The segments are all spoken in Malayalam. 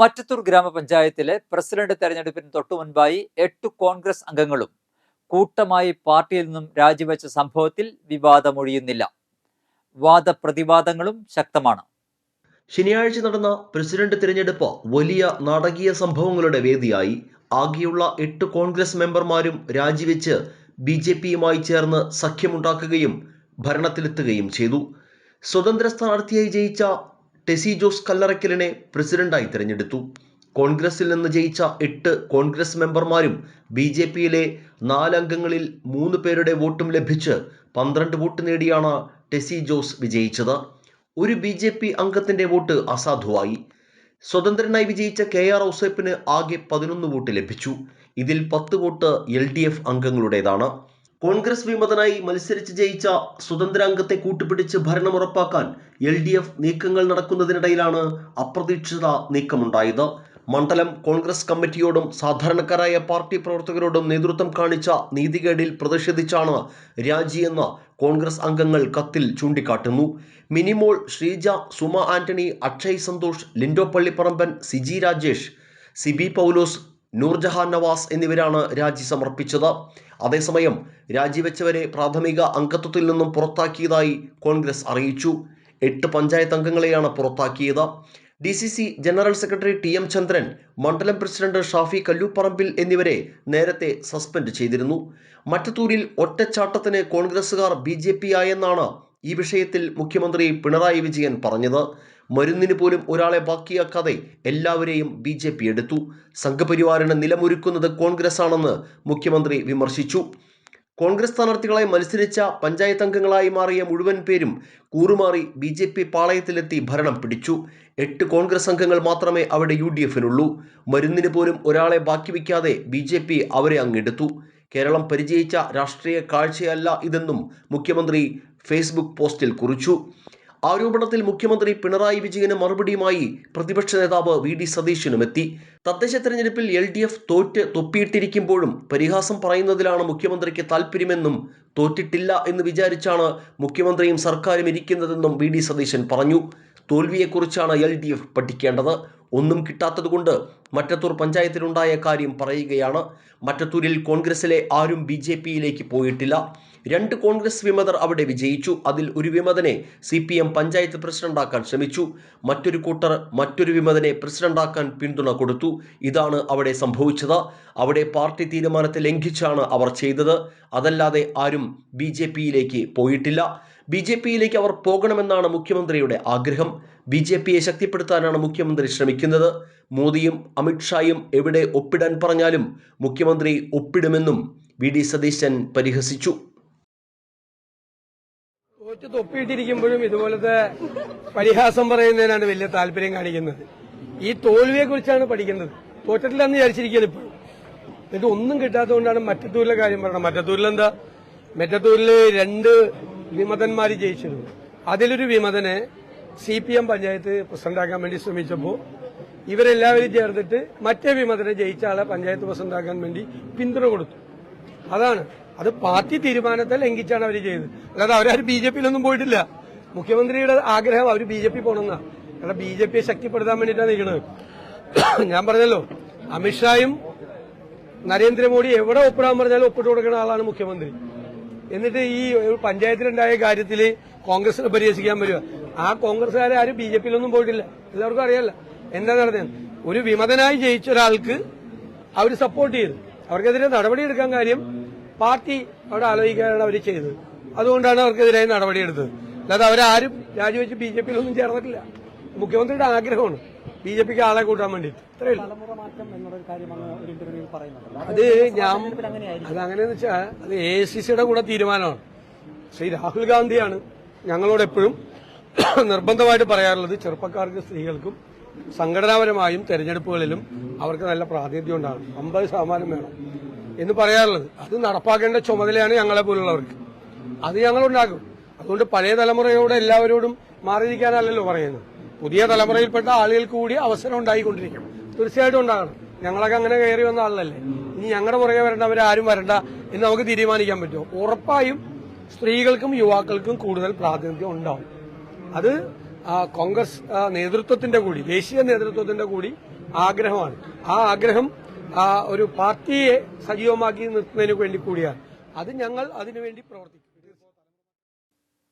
മറ്റത്തൂർ ഗ്രാമപഞ്ചായത്തിലെ പ്രസിഡന്റ് തെരഞ്ഞെടുപ്പിന് തൊട്ടു മുൻപായി എട്ട് കോൺഗ്രസ് അംഗങ്ങളും കൂട്ടമായി പാർട്ടിയിൽ നിന്നും രാജിവെച്ച സംഭവത്തിൽ വിവാദമൊഴിയുന്നില്ല. വാദപ്രതിവാദങ്ങളും ശക്തമാണ്. ശനിയാഴ്ച നടന്ന പ്രസിഡന്റ് തിരഞ്ഞെടുപ്പ് വലിയ നാടകീയ സംഭവങ്ങളുടെ വേദിയായി ആകെയുള്ള എട്ട് കോൺഗ്രസ് മെമ്പർമാരും രാജിവെച്ച് ബി ജെ പിയുമായി ചേർന്ന് സഖ്യമുണ്ടാക്കുകയും ഭരണത്തിലെത്തുകയും ചെയ്തു. സ്വതന്ത്ര സ്ഥാനാർത്ഥിയായി ജയിച്ച ടെസി ജോസ് കല്ലറയ്ക്കലിനെ പ്രസിഡന്റായി തിരഞ്ഞെടുത്തു. കോൺഗ്രസിൽ നിന്ന് ജയിച്ച എട്ട് കോൺഗ്രസ് മെമ്പർമാരും ബി ജെ പിയിലെ നാലംഗങ്ങളിൽ മൂന്ന് പേരുടെ വോട്ടും ലഭിച്ച് പന്ത്രണ്ട് വോട്ട് നേടിയാണ് ടെസി ജോസ് വിജയിച്ചത്. ഒരു ബി ജെ പി അംഗത്തിന്റെ വോട്ട് അസാധുവായി. സ്വതന്ത്രനായി വിജയിച്ച കെ ആർ ഔസേപ്പിന് ആകെ പതിനൊന്ന് വോട്ട് ലഭിച്ചു. ഇതിൽ പത്ത് വോട്ട് എൽ ഡി എഫ് അംഗങ്ങളുടേതാണ്. കോൺഗ്രസ് വിമതനായി മത്സരിച്ച് ജയിച്ച സ്വതന്ത്ര അംഗത്തെ കൂട്ടുപിടിച്ച് ഭരണം ഉറപ്പാക്കാൻ എൽ ഡി എഫ് നീക്കങ്ങൾ നടക്കുന്നതിനിടയിലാണ് അപ്രതീക്ഷിത നീക്കമുണ്ടായത്. മണ്ഡലം കോൺഗ്രസ് കമ്മിറ്റിയോടും സാധാരണക്കാരായ പാർട്ടി പ്രവർത്തകരോടും നേതൃത്വം കാണിച്ച നീതികേടിൽ പ്രതിഷേധിച്ചാണ് രാജിയെന്ന് കോൺഗ്രസ് അംഗങ്ങൾ കത്തിൽ ചൂണ്ടിക്കാട്ടുന്നു. മിനിമോൾ ശ്രീജ സുമ ആന്റണി അക്ഷയ് സന്തോഷ് ലിൻഡോ പള്ളിപ്പറമ്പൻ സിജി രാജേഷ് സിബി പൗലോസ് നൂർജഹാൻ നവാസ് എന്നിവരാണ് രാജി സമർപ്പിച്ചത്. അതേസമയം രാജിവെച്ചവരെ പ്രാഥമിക അംഗത്വത്തിൽ നിന്നും പുറത്താക്കിയതായി കോൺഗ്രസ് അറിയിച്ചു. എട്ട് പഞ്ചായത്ത് അംഗങ്ങളെയാണ് പുറത്താക്കിയത്. D C C general secretary T M Chandran മണ്ഡലം പ്രസിഡന്റ് ഷാഫി കല്ലൂപ്പറമ്പിൽ എന്നിവരെ നേരത്തെ സസ്പെൻഡ് ചെയ്തിരുന്നു. മറ്റത്തൂരിൽ ഒറ്റച്ചാട്ടത്തിന് കോൺഗ്രസുകാർ ബി ജെ പി ആയെന്നാണ് ഈ വിഷയത്തിൽ മുഖ്യമന്ത്രി പിണറായി വിജയൻ പറഞ്ഞത്. മരുന്നിന് പോലും ഒരാളെ ബാക്കിയാക്കാതെ എല്ലാവരെയും ബി ജെ പി എടുത്തു. സംഘപരിവാറിന് നിലമൊരുക്കുന്നത് കോൺഗ്രസ് ആണെന്ന് മുഖ്യമന്ത്രി വിമർശിച്ചു. കോൺഗ്രസ് സ്ഥാനാർത്ഥികളായി മത്സരിച്ച പഞ്ചായത്ത് അംഗങ്ങളായി മാറിയ മുഴുവൻ പേരും കൂറുമാറി ബി ജെ പി പാളയത്തിലെത്തി ഭരണം പിടിച്ചു. എട്ട് കോൺഗ്രസ് അംഗങ്ങൾ മാത്രമേ അവിടെ യു ഡി എഫിനുള്ളൂ. മരുന്നിന് പോലും ഒരാളെ ബാക്കി വയ്ക്കാതെ ബി ജെ പി അവരെ അങ്ങെടുത്തു. കേരളം പരിചയിച്ച രാഷ്ട്രീയ കാഴ്ചയല്ല ഇതെന്നും മുഖ്യമന്ത്രി ഫേസ്ബുക്ക് പോസ്റ്റിൽ കുറിച്ചു. ആരോപണത്തിൽ മുഖ്യമന്ത്രി പിണറായി വിജയന് മറുപടിയുമായി പ്രതിപക്ഷ നേതാവ് വി ഡി സതീശനും എത്തി. തദ്ദേശ തെരഞ്ഞെടുപ്പിൽ എൽ ഡി എഫ് തോറ്റ് തൊപ്പിയിട്ടിരിക്കുമ്പോഴും പരിഹാസം പറയുന്നതിലാണ് മുഖ്യമന്ത്രിക്ക് താല്പര്യമെന്നും തോറ്റിട്ടില്ല എന്ന് വിചാരിച്ചാണ് മുഖ്യമന്ത്രിയും സർക്കാരും ഇരിക്കുന്നതെന്നും വി ഡി സതീശൻ പറഞ്ഞു. തോൽവിയെക്കുറിച്ചാണ് എൽ ഡി എഫ് പഠിക്കേണ്ടത്. ഒന്നും കിട്ടാത്തതുകൊണ്ട് മറ്റത്തൂർ പഞ്ചായത്തിലുണ്ടായ കാര്യം പറയുകയാണ്. മറ്റത്തൂരിൽ കോൺഗ്രസിലെ ആരും ബി പോയിട്ടില്ല. രണ്ട് കോൺഗ്രസ് വിമതർ അവിടെ വിജയിച്ചു. അതിൽ ഒരു വിമതനെ സി പി എം പഞ്ചായത്ത് പ്രസിഡന്റാക്കാൻ ശ്രമിച്ചു. മറ്റൊരു കൂട്ടർ മറ്റൊരു വിമതനെ പ്രസിഡന്റാക്കാൻ പിന്തുണ കൊടുത്തു. ഇതാണ് അവിടെ സംഭവിച്ചത്. അവിടെ പാർട്ടി തീരുമാനത്തെ ലംഘിച്ചാണ് അവർ ചെയ്തത്. അതല്ലാതെ ആരും ബി ജെ പിയിലേക്ക് പോയിട്ടില്ല. ബി ജെ പിയിലേക്ക് അവർ പോകണമെന്നാണ് മുഖ്യമന്ത്രിയുടെ ആഗ്രഹം. ബി ജെ പിയെ ശക്തിപ്പെടുത്താനാണ് മുഖ്യമന്ത്രി ശ്രമിക്കുന്നത്. മോദിയും അമിത്ഷായും എവിടെ ഒപ്പിടാൻ പറഞ്ഞാലും മുഖ്യമന്ത്രി ഒപ്പിടുമെന്നും വി ഡി സതീശൻ പരിഹസിച്ചു. തോറ്റ് തൊപ്പിയിട്ടിരിക്കുമ്പോഴും ഇതുപോലത്തെ പരിഹാസം പറയുന്നതിനാണ് വലിയ താല്പര്യം കാണിക്കുന്നത്. ഈ തോൽവിയെ കുറിച്ചാണ് പഠിക്കുന്നത്. തോറ്റത്തിലാന്ന് വിചാരിച്ചിരിക്കുന്നത് ഇപ്പോൾ എന്നിട്ട് ഒന്നും കിട്ടാത്തതുകൊണ്ടാണ് മറ്റത്തൂരിലെ കാര്യം പറയണം മറ്റത്തൂരിൽ എന്താ മറ്റത്തൂരിൽ രണ്ട് വിമതന്മാർ ജയിച്ചിരുന്നു. അതിലൊരു വിമതനെ സി പി എം പഞ്ചായത്ത് പ്രസിഡന്റാക്കാൻ വേണ്ടി ശ്രമിച്ചപ്പോൾ ഇവരെല്ലാവരും ചേർത്തിട്ട് മറ്റേ വിമതനെ ജയിച്ച ആളെ പഞ്ചായത്ത് പ്രസിഡന്റാക്കാൻ വേണ്ടി പിന്തുണ കൊടുത്തു. അതാണ്. അത് പാർട്ടി തീരുമാനത്തെ ലംഘിച്ചാണ് അവർ ചെയ്തത്. അല്ലാതെ അവരാരും ബി ജെ പിയിലൊന്നും പോയിട്ടില്ല. മുഖ്യമന്ത്രിയുടെ ആഗ്രഹം അവർ ബി ജെ പി പോണെന്നാണ് കാരണം ബി ജെ പിയെ ശക്തിപ്പെടുത്താൻ വേണ്ടിയിട്ടാണ് നിൽക്കുന്നത് ഞാൻ പറഞ്ഞല്ലോ അമിത്ഷായും നരേന്ദ്രമോദി എവിടെ ഒപ്പിടാൻ പറഞ്ഞാലും ഒപ്പിട്ട് കൊടുക്കുന്ന ആളാണ് മുഖ്യമന്ത്രി. എന്നിട്ട് ഈ പഞ്ചായത്തിലുണ്ടായ കാര്യത്തിൽ കോൺഗ്രസിനെ പരിഹസിക്കാൻ വരിക. ആ കോൺഗ്രസ്സുകാരെ ആരും ബി ജെ പിയിലൊന്നും പോയിട്ടില്ല. എല്ലാവർക്കും അറിയാല്ല എന്താ നടന്നത്? ഒരു വിമതനായി ജയിച്ച ഒരാൾക്ക് അവർ സപ്പോർട്ട് ചെയ്തു. അവർക്കെതിരെ നടപടിയെടുക്കാൻ കാര്യം പാർട്ടി അവിടെ ആലോചിക്കാനാണ് അവർ ചെയ്തത്. അതുകൊണ്ടാണ് അവർക്കെതിരായി നടപടിയെടുത്തത്. അല്ലാതെ അവരാരും രാജിവെച്ച് ബി ജെ പിയിലൊന്നും ചേർന്നിട്ടില്ല. മുഖ്യമന്ത്രിയുടെ ആഗ്രഹമാണ് ബി ജെ പിക്ക് ആളെ കൂട്ടാൻ വേണ്ടിട്ട് അത് ഞാൻ അതങ്ങനെയെന്ന് വെച്ചാൽ അത് എ സി സിയുടെ കൂടെ തീരുമാനമാണ്. ശ്രീ രാഹുൽ ഗാന്ധിയാണ് ഞങ്ങളോട് എപ്പോഴും നിർബന്ധമായിട്ട് പറയാറുള്ളത് ചെറുപ്പക്കാർക്ക് സ്ത്രീകൾക്കും സംഘടനാപരമായും തെരഞ്ഞെടുപ്പുകളിലും അവർക്ക് നല്ല പ്രാതിനിധ്യം ഉണ്ടാകും അമ്പത് ശതമാനം വേണം. എന്ന് പറയാറുള്ളത്. അത് നടപ്പാക്കേണ്ട ചുമതലയാണ് ഞങ്ങളെ പോലുള്ളവർക്ക്. അത് ഞങ്ങൾ ഉണ്ടാക്കും അതുകൊണ്ട് പഴയ തലമുറയോട് എല്ലാവരോടും മാറിയിരിക്കാനല്ലല്ലോ പറയുന്നത്. പുതിയ തലമുറയിൽപ്പെട്ട ആളുകൾക്ക് കൂടി അവസരം ഉണ്ടായിക്കൊണ്ടിരിക്കും തീർച്ചയായിട്ടും ഉണ്ടാകണം. ഞങ്ങളൊക്കെ അങ്ങനെ കയറി വന്ന ആളല്ലേ? ഇനി ഞങ്ങളുടെ പുറകെ വരേണ്ടവരാരും വരണ്ട എന്ന് നമുക്ക് തീരുമാനിക്കാൻ പറ്റുമോ? ഉറപ്പായും സ്ത്രീകൾക്കും യുവാക്കൾക്കും കൂടുതൽ പ്രാതിനിധ്യം ഉണ്ടാവും. അത് കോൺഗ്രസ് നേതൃത്വത്തിന്റെ കൂടി ദേശീയ നേതൃത്വത്തിന്റെ കൂടി ആഗ്രഹമാണ്. ആ ആഗ്രഹം ഒരു പാർട്ടിയെ സജീവമാക്കി നിർത്തുന്നതിന് വേണ്ടി കൂടിയാണ്. അത് ഞങ്ങൾ അതിനുവേണ്ടി പ്രവർത്തിക്കും.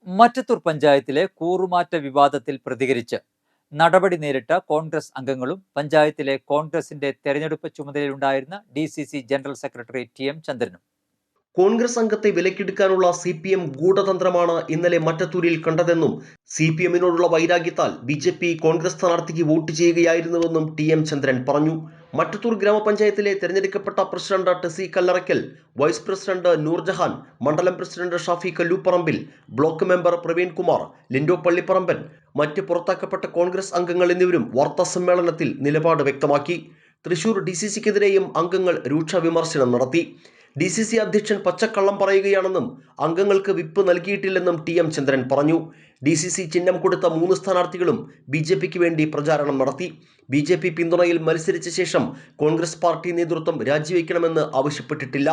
മറ്റത്തൂർ പഞ്ചായത്തിലെ കൂറുമാറ്റ വിവാദത്തിൽ പ്രതികരിച്ച് നടപടി നേരിട്ട കോൺഗ്രസ് അംഗങ്ങളും പഞ്ചായത്തിലെ കോൺഗ്രസിന്റെ തെരഞ്ഞെടുപ്പ് ചുമതലയിലുണ്ടായിരുന്ന D C C general secretary T M ചന്ദ്രനും. കോൺഗ്രസ് അംഗത്തെ വിലക്കെടുക്കാനുള്ള സി പി എം ഗൂഢതന്ത്രമാണ് ഇന്നലെ മറ്റത്തൂരിൽ കണ്ടതെന്നും സി പി എമ്മിനോടുള്ള വൈരാഗ്യത്താൽ ബി ജെ പി കോൺഗ്രസ് സ്ഥാനാർത്ഥിക്ക് വോട്ട് ചെയ്യുകയായിരുന്നുവെന്നും ടി എം ചന്ദ്രൻ പറഞ്ഞു. മറ്റത്തൂർ ഗ്രാമപഞ്ചായത്തിലെ തെരഞ്ഞെടുക്കപ്പെട്ട president Tessy Kallarakkal vice president Noorjahan മണ്ഡലം president Shafi Kalluparambil block member Praveen Kumar Lindo Pallipparamban മറ്റ് പുറത്താക്കപ്പെട്ട കോൺഗ്രസ് അംഗങ്ങൾ എന്നിവരും വാർത്താ സമ്മേളനത്തിൽ നിലപാട് വ്യക്തമാക്കി. തൃശൂർ ഡി സി സിക്കെതിരെയും അംഗങ്ങൾ രൂക്ഷ വിമർശനം നടത്തി. ഡി സി സി അധ്യക്ഷൻ പച്ചക്കള്ളം പറയുകയാണെന്നും അംഗങ്ങൾക്ക് വിപ്പ് നൽകിയിട്ടില്ലെന്നും ടി എം ചന്ദ്രൻ പറഞ്ഞു. ഡി സി സി ചിഹ്നം കൊടുത്ത മൂന്ന് സ്ഥാനാർത്ഥികളും ബി ജെ പിക്ക് വേണ്ടി പ്രചാരണം നടത്തി. ബി ജെ പി പിന്തുണയിൽ മത്സരിച്ച ശേഷം കോൺഗ്രസ് പാർട്ടി നേതൃത്വം രാജിവെക്കണമെന്ന് ആവശ്യപ്പെട്ടിട്ടില്ല.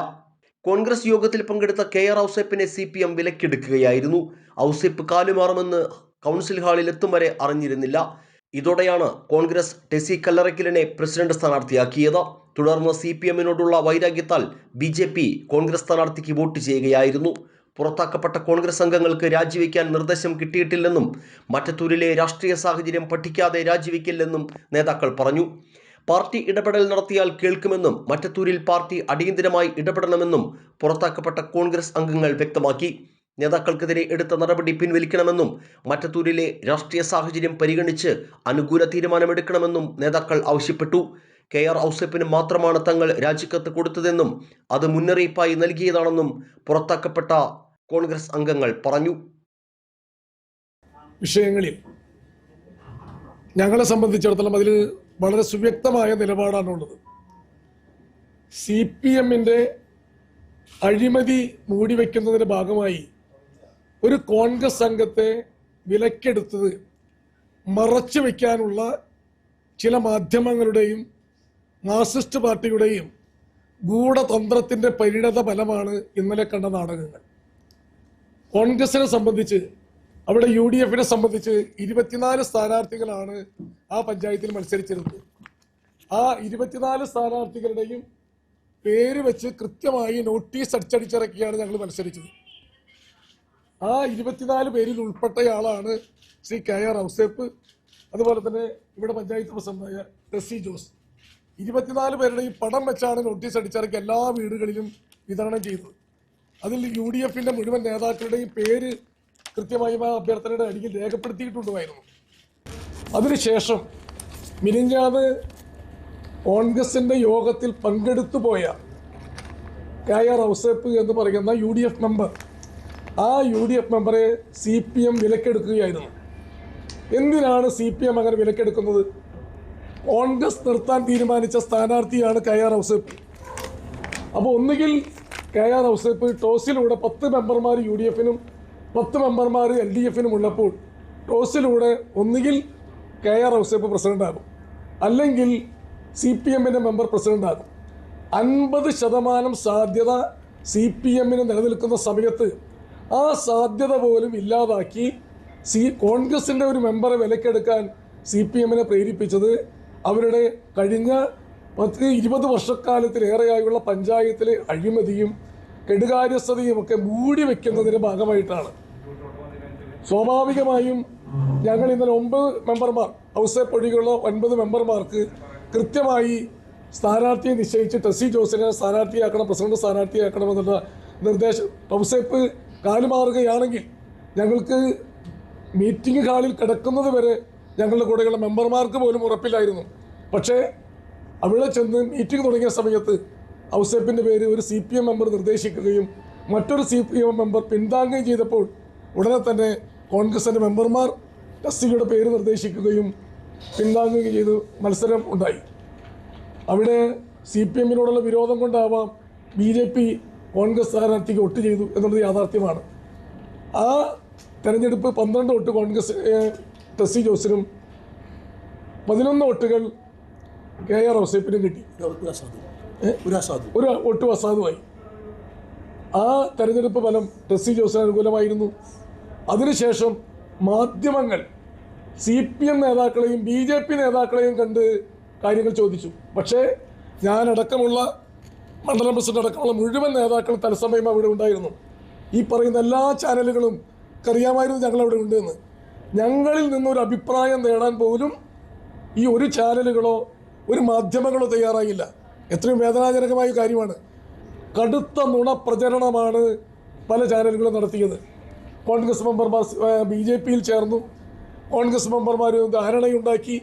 കോൺഗ്രസ് യോഗത്തിൽ പങ്കെടുത്ത കെ ആർ ഔസേപ്പിനെ സി പി എം വിലക്കെടുക്കുകയായിരുന്നു. ഔസേപ്പ് കാലുമാറുമെന്ന് കൗൺസിൽ ഹാളിൽ എത്തും വരെ അറിഞ്ഞിരുന്നില്ല. ഇതോടെയാണ് കോൺഗ്രസ് ടെസി കല്ലറയ്ക്കലിനെ പ്രസിഡന്റ് സ്ഥാനാർത്ഥിയാക്കിയത്. തുടർന്ന് സി പി എമ്മിനോടുള്ള വൈരാഗ്യത്താൽ ബി ജെ പി കോൺഗ്രസ് സ്ഥാനാർത്ഥിക്ക് വോട്ട് ചെയ്യുകയായിരുന്നു. പുറത്താക്കപ്പെട്ട കോൺഗ്രസ് അംഗങ്ങൾക്ക് രാജിവെക്കാൻ നിർദ്ദേശം കിട്ടിയിട്ടില്ലെന്നും മറ്റത്തൂരിലെ രാഷ്ട്രീയ സാഹചര്യം പഠിക്കാതെ രാജിവെക്കില്ലെന്നും നേതാക്കൾ പറഞ്ഞു. പാർട്ടി ഇടപെടൽ നടത്തിയാൽ കേൾക്കുമെന്നും മറ്റത്തൂരിൽ പാർട്ടി അടിയന്തിരമായി ഇടപെടണമെന്നും പുറത്താക്കപ്പെട്ട കോൺഗ്രസ് അംഗങ്ങൾ വ്യക്തമാക്കി. നേതാക്കൾക്കെതിരെ എടുത്ത നടപടി പിൻവലിക്കണമെന്നും മറ്റത്തൂരിലെ രാഷ്ട്രീയ സാഹചര്യം പരിഗണിച്ച് അനുകൂല തീരുമാനമെടുക്കണമെന്നും നേതാക്കൾ ആവശ്യപ്പെട്ടു. കെ ആർ ഔസേപ്പിന് മാത്രമാണ് തങ്ങൾ രാജിക്കത്ത് കൊടുത്തതെന്നും അത് മുന്നറിയിപ്പായി നൽകിയതാണെന്നും പുറത്താക്കപ്പെട്ട കോൺഗ്രസ് അംഗങ്ങൾ പറഞ്ഞു. വിഷയങ്ങളിൽ ഞങ്ങളെ സംബന്ധിച്ചിടത്തോളം അതിൽ വളരെ സുവ്യക്തമായ നിലപാടാണുള്ളത്. സി പി എമ്മിന്റെ അഴിമതി മൂടിവെക്കുന്നതിന്റെ ഭാഗമായി ഒരു കോൺഗ്രസ് സംഘത്തെ വിലക്കെടുത്തത് മറച്ചു വയ്ക്കാനുള്ള ചില മാധ്യമങ്ങളുടെയും മാർക്സിസ്റ്റ് പാർട്ടിയുടെയും ഗൂഢതന്ത്രത്തിന്റെ പരിണത ഫലമാണ് ഇന്നലെ കണ്ട നാടകങ്ങൾ. കോൺഗ്രസിനെ സംബന്ധിച്ച് അവിടെ യു ഡി എഫിനെ സംബന്ധിച്ച് ഇരുപത്തിനാല് സ്ഥാനാർത്ഥികളാണ് ആ പഞ്ചായത്തിൽ മത്സരിച്ചിരുന്നത്. ആ ഇരുപത്തിനാല് സ്ഥാനാർത്ഥികളുടെയും പേര് വെച്ച് കൃത്യമായി നോട്ടീസ് അടിച്ചടിച്ചിറക്കിയാണ് ഞങ്ങൾ മത്സരിച്ചത്. ആ ഇരുപത്തിനാല് പേരിൽ ഉൾപ്പെട്ടയാളാണ് ശ്രീ കെ ആർ ഔസേപ്പ് അതുപോലെ തന്നെ ഇവിടെ പഞ്ചായത്ത് പ്രസിഡന്റായ ടെസ്സി ജോസ്. ഇരുപത്തിനാല് പേരുടെ ഈ പടം വെച്ചാണ് നോട്ടീസ് അടിച്ചിറക്കി എല്ലാ വീടുകളിലും വിതരണം ചെയ്തത്. അതിൽ യു ഡി എഫിന്റെ മുഴുവൻ നേതാക്കളുടെയും പേര് കൃത്യമായും ആ അഭ്യർത്ഥനയുടെ അടിയിൽ രേഖപ്പെടുത്തിയിട്ടുണ്ടായിരുന്നു. അതിനുശേഷം മിനിഞ്ഞാവ് കോൺഗ്രസിന്റെ യോഗത്തിൽ പങ്കെടുത്തു പോയ കെ ആർ ഔസേപ്പ് എന്ന് പറയുന്ന യു ഡി എഫ് മെമ്പർ ആ യു ഡി എഫ് മെമ്പറെ സി പി എം വിലക്കെടുക്കുകയായിരുന്നു. എന്തിനാണ് സി പി എം അങ്ങനെ വിലക്കെടുക്കുന്നത്? കോൺഗ്രസ് നിർത്താൻ തീരുമാനിച്ച സ്ഥാനാർത്ഥിയാണ് കെ ആർ ഔസേപ്പ്. അപ്പോൾ ഒന്നുകിൽ കെ ആർ ഔസേപ്പ് ടോസിലൂടെ പത്ത് മെമ്പർമാർ യു ഡി എഫിനും പത്ത് മെമ്പർമാർ എൽ ഡി എഫിനും ഉള്ളപ്പോൾ ടോസിലൂടെ ഒന്നുകിൽ കെ ആർ ഔസേപ്പ് പ്രസിഡന്റാകും അല്ലെങ്കിൽ സി പി എമ്മിന്റെ മെമ്പർ പ്രസിഡന്റാകും അൻപത് ശതമാനം സാധ്യത സി പി എമ്മിന് നിലനിൽക്കുന്ന സമയത്ത് ആ സാധ്യത പോലും ഇല്ലാതാക്കി സി കോൺഗ്രസിന്റെ ഒരു മെമ്പറെ വിലക്കെടുക്കാൻ സി പി എമ്മിനെ പ്രേരിപ്പിച്ചത് അവരുടെ കഴിഞ്ഞ പത്ത് ഇരുപത് വർഷക്കാലത്തിലേറെയായുള്ള പഞ്ചായത്തിലെ അഴിമതിയും കെടുകാര്യസ്ഥതയും ഒക്കെ മൂടി വയ്ക്കുന്നതിന്റെ ഭാഗമായിട്ടാണ്. സ്വാഭാവികമായും ഞങ്ങൾ ഇന്നലെ ഒമ്പത് മെമ്പർമാർ ഔസേപ്പ് ഒഴികെയുള്ള ഒൻപത് മെമ്പർമാർക്ക് കൃത്യമായി സ്ഥാനാർത്ഥിയെ നിശ്ചയിച്ച് ടെസ്സി ജോസിനെ സ്ഥാനാർത്ഥിയാക്കണം പ്രസിഡന്റ് സ്ഥാനാർത്ഥിയാക്കണമെന്നുള്ള നിർദ്ദേശം ഹൗസേപ്പ് കാലുമാറുകയാണെങ്കിൽ ഞങ്ങൾക്ക് മീറ്റിംഗ് ഹാളിൽ കിടക്കുന്നത് വരെ ഞങ്ങളുടെ കൂടെയുള്ള മെമ്പർമാർക്ക് പോലും ഉറപ്പില്ലായിരുന്നു. പക്ഷേ അവിടെ ചെന്ന് മീറ്റിംഗ് തുടങ്ങിയ സമയത്ത് ഔസേപ്പിന്റെ പേര് ഒരു സി പി എം മെമ്പർ നിർദ്ദേശിക്കുകയും മറ്റൊരു സി പി എം മെമ്പർ പിന്താങ്ങുകയും ചെയ്തപ്പോൾ ഉടനെ തന്നെ കോൺഗ്രസിന്റെ മെമ്പർമാർ ടസ്സിയുടെ പേര് നിർദ്ദേശിക്കുകയും പിന്താങ്ങുകയും ചെയ്ത് മത്സരം ഉണ്ടായി. അവിടെ സി പി എമ്മിനോടുള്ള വിരോധം കൊണ്ടാവാം ബി ജെ പി കോൺഗ്രസ് സ്ഥാനാർത്ഥിക്ക് വോട്ട് ചെയ്തു എന്നുള്ളത് യാഥാർത്ഥ്യമാണ്. ആ തെരഞ്ഞെടുപ്പ് പന്ത്രണ്ട് വോട്ട് കോൺഗ്രസ് ടെസ്സി ജോസിനും പതിനൊന്ന് വോട്ടുകൾ കെ ആർ ഔസേപ്പിനും കിട്ടി. ഒരു വോട്ട് അസാധുവായി ആ തെരഞ്ഞെടുപ്പ് ഫലം ടെസ്സി ജോസിന് അനുകൂലമായിരുന്നു. അതിനുശേഷം മാധ്യമങ്ങൾ സി പി എം നേതാക്കളെയും ബി ജെ പി നേതാക്കളെയും കണ്ട് കാര്യങ്ങൾ ചോദിച്ചു. പക്ഷേ ഞാനടക്കമുള്ള മണ്ഡലം പ്രസിഡന്റ് അടക്കമുള്ള മുഴുവൻ നേതാക്കളും തത്സമയം അവിടെ ഉണ്ടായിരുന്നു. ഈ പറയുന്ന എല്ലാ ചാനലുകളും അറിയാമായിരുന്നു ഞങ്ങൾ അവിടെ ഉണ്ടെന്ന്. ഞങ്ങളിൽ നിന്നൊരു അഭിപ്രായം നേടാൻ പോലും ഈ ഒരു ചാനലുകളോ ഒരു മാധ്യമങ്ങളോ തയ്യാറായില്ല. എത്രയും വേദനാജനകമായ കാര്യമാണ്. കടുത്ത നുണ പ്രചരണമാണ് പല ചാനലുകളും നടത്തിയത്. കോൺഗ്രസ് മെമ്പർമാർ ബി ജെ പിയിൽ ചേർന്നു. കോൺഗ്രസ് മെമ്പർമാർ ധാരണയുണ്ടാക്കി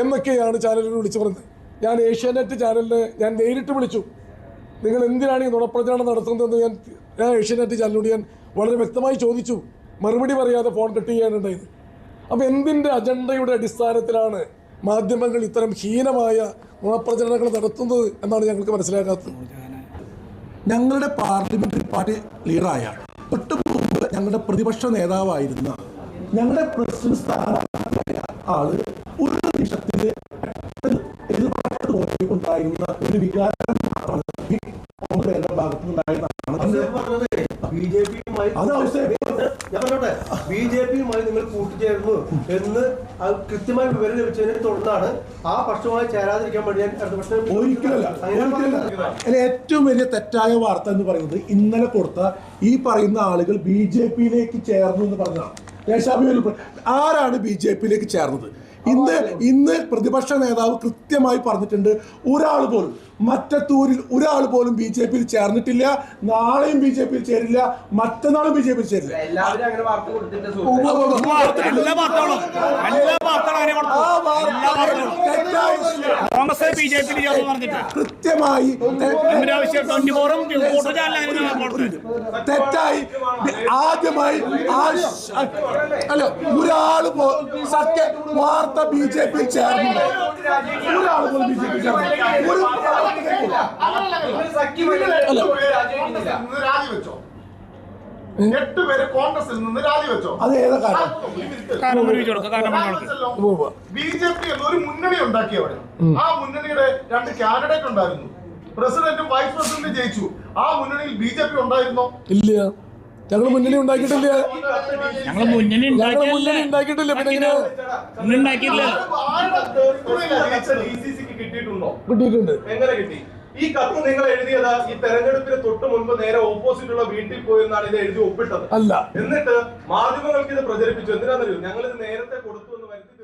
എന്നൊക്കെയാണ് ചാനലുകൾ വിളിച്ചു പറഞ്ഞത്. ഞാൻ ഏഷ്യാനെറ്റ് ചാനലിനെ ഞാൻ നേരിട്ട് വിളിച്ചു. നിങ്ങൾ എന്തിനാണ് ഈ നുണപ്രചരണം നടത്തുന്നതെന്ന് ഞാൻ ഞാൻ ഏഷ്യാനെറ്റ് ചാനലിനോട് ഞാൻ വളരെ വ്യക്തമായി ചോദിച്ചു. മറുപടി പറയാതെ ഫോൺ കട്ട് ചെയ്യാനുണ്ടായത് അപ്പോൾ എന്തിന്റെ അജണ്ടയുടെ അടിസ്ഥാനത്തിലാണ് മാധ്യമങ്ങൾ ഇത്തരം ഹീനമായ നുണപ്രചരണങ്ങൾ നടത്തുന്നത് എന്നാണ് ഞങ്ങൾക്ക് മനസ്സിലാക്കാത്തത് ഞങ്ങളുടെ പാർലമെന്ററി പാർട്ടി ലീഡറായ തൊട്ട് മുമ്പ് ഞങ്ങളുടെ പ്രതിപക്ഷ നേതാവായിരുന്ന ഞങ്ങളുടെ പ്രസിഡന്റ് സ്ഥാനാർത്ഥിയായ ആൾ ഒരു നിമിഷത്തിൽ ഉണ്ടായിരുന്ന ഒരു വികാരം മാത്രമാണ് ഈ കോൺഗ്രസിന്റെ ഭാഗത്തു നിന്നുണ്ടായിരുന്നതാണ് ബി ജെ പിയുമായി അത് അവസ്ഥ ഞാൻ പറഞ്ഞോട്ടെ ബി ജെ പിയുമായി നിങ്ങൾ കൂട്ടുചേർന്നു എന്ന് അത് കൃത്യമായ വിവരം ലഭിച്ചതിനെ തുടർന്നാണ് ആ പക്ഷവുമായി ചേരാതിരിക്കാൻ വേണ്ടി ഞാൻ അടുത്ത പക്ഷം ഒരിക്കലല്ല ഒരിക്കലല്ല. അതിൽ ഏറ്റവും വലിയ തെറ്റായ വാർത്ത എന്ന് പറയുന്നത് ഇന്നലെ കൊടുത്ത ഈ പറയുന്ന ആളുകൾ ബി ജെ പിയിലേക്ക് ചേർന്നു എന്ന് പറഞ്ഞതാണ്. ദേശാഭിമാനി. ആരാണ് ബി ജെ പിയിലേക്ക് ചേർന്നത്? ഇന്ന് ഇന്ന് പ്രതിപക്ഷ നേതാവ് കൃത്യമായി പറഞ്ഞിട്ടുണ്ട് ഒരാൾ പോലും. മറ്റത്തൂരിൽ ഒരാൾ പോലും ബി ജെ പിയിൽ ചേർന്നിട്ടില്ല നാളെയും ബി ജെ പിയിൽ ചേരില്ല മറ്റന്നാളും ബി ജെ പിയിൽ ചേരില്ല. പിയിൽ ചേർന്ന് കൃത്യമായി തെറ്റായി. ആദ്യമായി അല്ല ഒരാൾ സത്യ വാർത്ത ബി ജെ പി ചേർന്നില്ല. ഒരാൾ പോലും ബി ജെ പി ചേർന്നില്ല. ഒരു രാജിവെച്ചോ? എട്ട് പേര് കോൺഗ്രസിൽ നിന്ന് രാജിവെച്ചോ? ബി ജെ പി മുന്നണി ഉണ്ടാക്കി അവിടെ. ആ മുന്നണിയുടെ രണ്ട് കാൻഡിഡേറ്റ് ഉണ്ടായിരുന്നു. പ്രസിഡന്റും വൈസ് പ്രസിഡന്റും ജയിച്ചു. ആ മുന്നണിയിൽ ബി ജെ പി ഉണ്ടായിരുന്നോ? ഇല്ല. ഞങ്ങൾ മുന്നണി ഉണ്ടാക്കിയിട്ടില്ല? ഞങ്ങൾ മുന്നണി ഞങ്ങൾ മുന്നണി ഉണ്ടാക്കിയിട്ടില്ല? പിന്നെ എങ്ങനെ ഉണ്ടാക്കിയില്ല കിട്ടിയിട്ടുണ്ടോ കിട്ടിയിട്ടുണ്ട്. എങ്ങനെ കിട്ടി? ഈ കത്ത് നിങ്ങൾ എഴുതിയത് ഈ തെരഞ്ഞെടുപ്പിന് തൊട്ട് മുൻപ് നേരെ ഓപ്പോസിറ്റ് ഉള്ള വീട്ടിൽ പോയെന്നാണ് ഇത് എഴുതി ഒപ്പിട്ടത്. അല്ല. എന്നിട്ട് മാധ്യമങ്ങൾക്ക് ഇത് പ്രചരിപ്പിച്ചു. എന്തിനാണെന്നറിയോ? ഞങ്ങൾ ഇത് നേരത്തെ കൊടുത്തു എന്ന് വരുത്തി